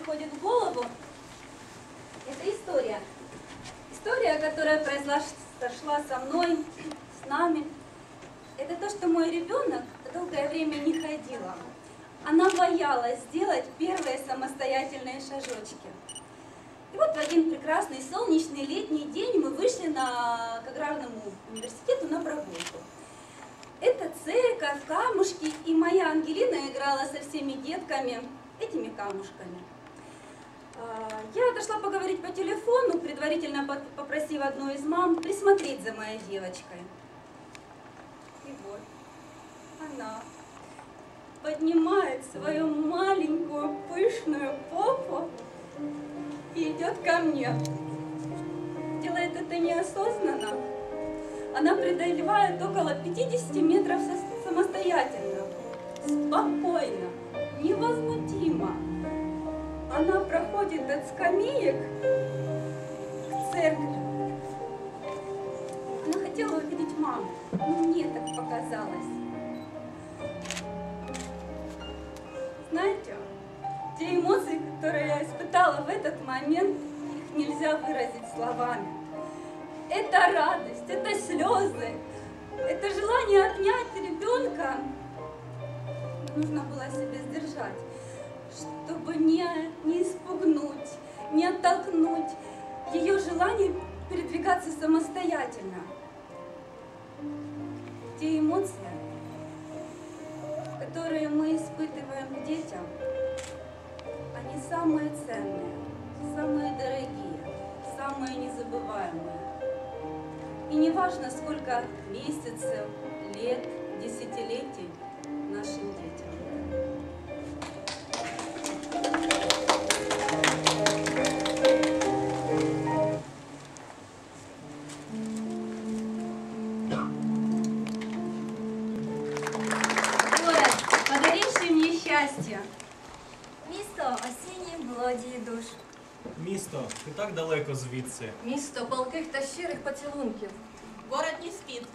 приходит в голову, это история. История, которая произошла со мной, с нами. Это то, что мой ребенок долгое время не ходила. Она боялась сделать первые самостоятельные шажочки. И вот в один прекрасный солнечный летний день мы вышли на, к аграрному университету на прогулку. Это церковь, камушки, и моя Ангелина играла со всеми детками этими камушками. А, Я дошла поговорить по телефону, предварительно попросив одну из мам присмотреть за моей девочкой. И вот она поднимает свою маленькую пышную попу и идет ко мне. Делает это неосознанно. Она преодолевает около 50 метров самостоятельно, спокойно, невозмутимо. Она проходит от скамеек к церкви. Она хотела увидеть маму, но мне так показалось. Знаете, те эмоции, которые я испытала в этот момент, их нельзя выразить словами. Это радость, это слезы, это желание обнять ребенка. Нужно было себя сдержать, чтобы не, не оттолкнуть ее желание передвигаться самостоятельно. Те эмоции, которые мы испытываем к детям, они самые ценные, самые дорогие, самые незабываемые. И не важно, сколько месяцев, лет, десятилетий нашим детям. щастя. Місто осінній мелодії душ. Місто, ти так далеко звідси. Місто палких та щирих поцілунків. Город не спить.